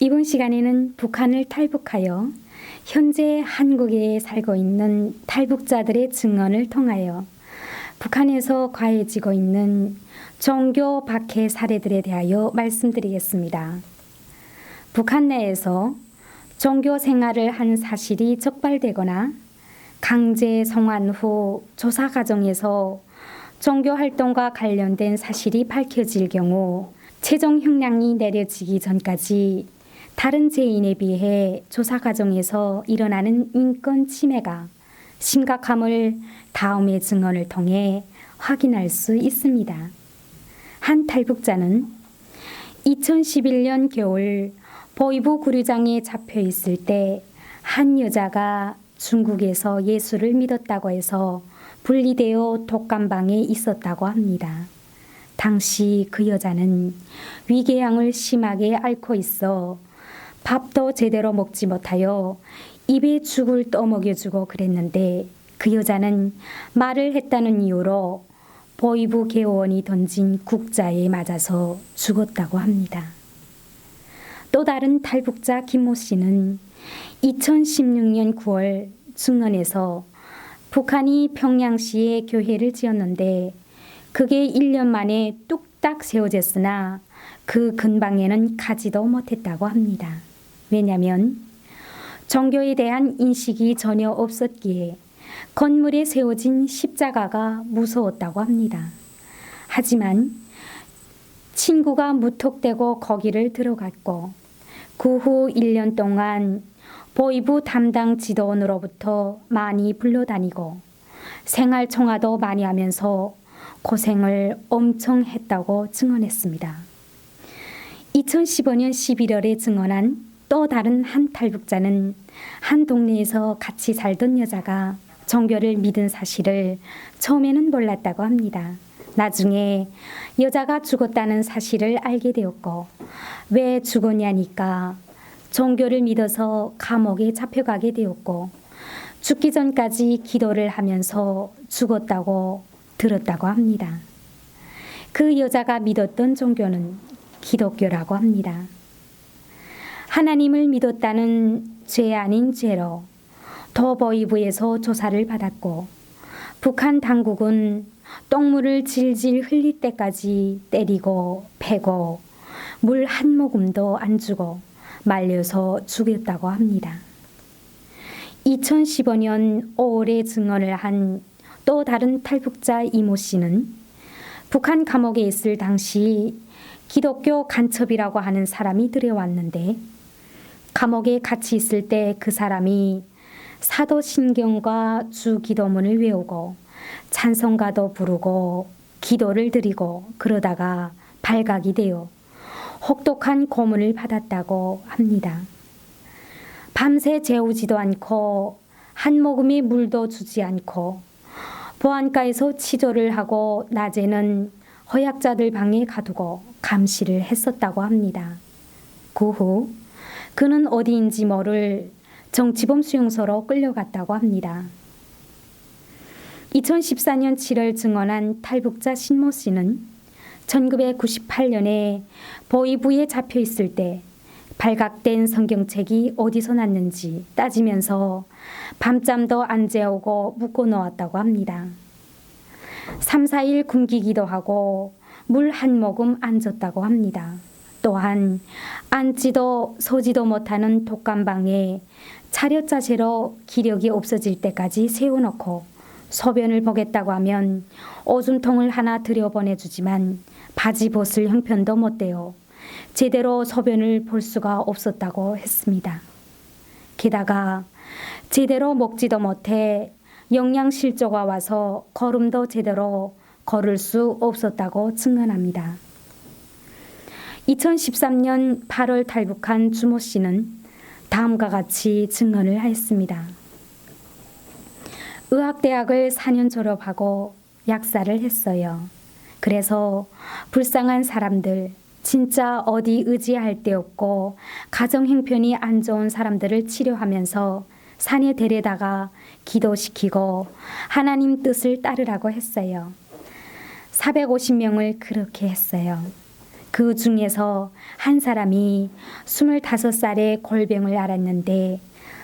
이번 시간에는 북한을 탈북하여 현재 한국에 살고 있는 탈북자들의 증언을 통하여 북한에서 과해지고 있는 종교 박해 사례들에 대하여 말씀드리겠습니다. 북한 내에서 종교 생활을 한 사실이 적발되거나 강제 성환 후 조사 과정에서 종교 활동과 관련된 사실이 밝혀질 경우 최종 형량이 내려지기 전까지 다른 죄인에 비해 조사 과정에서 일어나는 인권 침해가 심각함을 다음의 증언을 통해 확인할 수 있습니다. 한 탈북자는 2011년 겨울 보이부 구류장에 잡혀 있을 때 한 여자가 중국에서 예수를 믿었다고 해서 분리되어 독감방에 있었다고 합니다. 당시 그 여자는 위궤양을 심하게 앓고 있어 밥도 제대로 먹지 못하여 입에 죽을 떠먹여주고 그랬는데 그 여자는 말을 했다는 이유로 보이부 개원이 던진 국자에 맞아서 죽었다고 합니다. 또 다른 탈북자 김모 씨는 2016년 9월 중원에서 북한이 평양시에 교회를 지었는데 그게 1년 만에 뚝딱 세워졌으나 그 근방에는 가지도 못했다고 합니다. 왜냐하면 종교에 대한 인식이 전혀 없었기에 건물에 세워진 십자가가 무서웠다고 합니다. 하지만 친구가 무턱대고 거기를 들어갔고 그 후 1년 동안 보이부 담당 지도원으로부터 많이 불러다니고 생활 청화도 많이 하면서 고생을 엄청 했다고 증언했습니다. 2015년 11월에 증언한 또 다른 한 탈북자는 한 동네에서 같이 살던 여자가 종교를 믿은 사실을 처음에는 몰랐다고 합니다. 나중에 여자가 죽었다는 사실을 알게 되었고 왜 죽었냐니까 종교를 믿어서 감옥에 잡혀가게 되었고 죽기 전까지 기도를 하면서 죽었다고 들었다고 합니다. 그 여자가 믿었던 종교는 기독교라고 합니다. 하나님을 믿었다는 죄 아닌 죄로 도보이부에서 조사를 받았고 북한 당국은 똥물을 질질 흘릴 때까지 때리고 패고 물 한 모금도 안 주고 말려서 죽였다고 합니다. 2015년 5월에 증언을 한 또 다른 탈북자 이모 씨는 북한 감옥에 있을 당시 기독교 간첩이라고 하는 사람이 들여왔는데 감옥에 같이 있을 때 그 사람이 사도신경과 주기도문을 외우고 찬송가도 부르고 기도를 드리고 그러다가 발각이 되어 혹독한 고문을 받았다고 합니다. 밤새 재우지도 않고 한 모금의 물도 주지 않고 보안가에서 치조를 하고 낮에는 허약자들 방에 가두고 감시를 했었다고 합니다. 그 후 그는 어디인지 모를 정치범 수용소로 끌려갔다고 합니다. 2014년 7월 증언한 탈북자 신모 씨는 1998년에 보이부에 잡혀 있을 때 발각된 성경책이 어디서 났는지 따지면서 밤잠도 안 재우고 묶어 놓았다고 합니다. 3, 4일 굶기기도 하고 물 한 모금 안 줬다고 합니다. 또한 앉지도 서지도 못하는 독감방에 차렷자세로 기력이 없어질 때까지 세워놓고 소변을 보겠다고 하면 오줌통을 하나 들여보내주지만 바지 벗을 형편도 못 되어 제대로 소변을 볼 수가 없었다고 했습니다. 게다가 제대로 먹지도 못해 영양실조가 와서 걸음도 제대로 걸을 수 없었다고 증언합니다. 2013년 8월 탈북한 주모 씨는 다음과 같이 증언을 했습니다. 의학대학을 4년 졸업하고 약사를 했어요. 그래서 불쌍한 사람들, 진짜 어디 의지할 데 없고 가정 형편이 안 좋은 사람들을 치료하면서 산에 데려다가 기도시키고 하나님 뜻을 따르라고 했어요. 450명을 그렇게 했어요. 그 중에서 한 사람이 25살에 골병을 앓았는데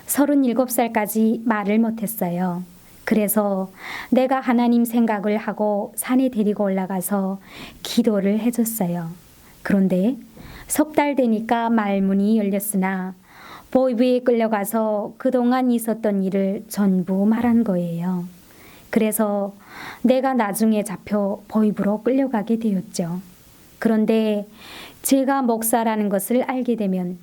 37살까지 말을 못했어요. 그래서 내가 하나님 생각을 하고 산에 데리고 올라가서 기도를 해줬어요. 그런데 석 달 되니까 말문이 열렸으나 보이부에 끌려가서 그동안 있었던 일을 전부 말한 거예요. 그래서 내가 나중에 잡혀 보이부로 끌려가게 되었죠. 그런데 제가 목사라는 것을 알게 되면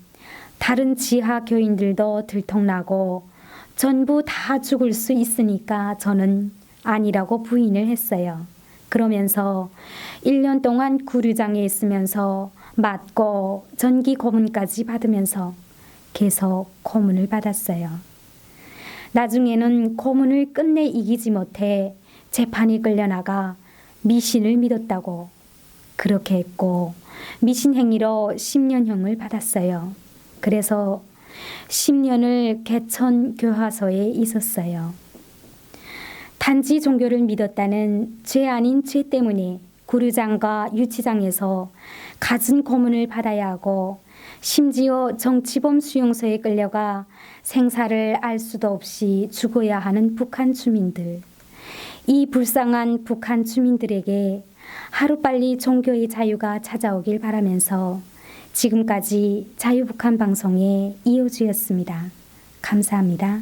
다른 지하 교인들도 들통나고 전부 다 죽을 수 있으니까 저는 아니라고 부인을 했어요. 그러면서 1년 동안 구류장에 있으면서 맞고 전기 고문까지 받으면서 계속 고문을 받았어요. 나중에는 고문을 끝내 이기지 못해 재판이 끌려나가 미신을 믿었다고 그렇게 했고 미신 행위로 10년형을 받았어요. 그래서 10년을 개천 교화소에 있었어요. 단지 종교를 믿었다는 죄 아닌 죄 때문에 구류장과 유치장에서 갖은 고문을 받아야 하고 심지어 정치범 수용소에 끌려가 생사를 알 수도 없이 죽어야 하는 북한 주민들. 이 불쌍한 북한 주민들에게 하루빨리 종교의 자유가 찾아오길 바라면서 지금까지 자유북한 방송의 이호주였습니다. 감사합니다.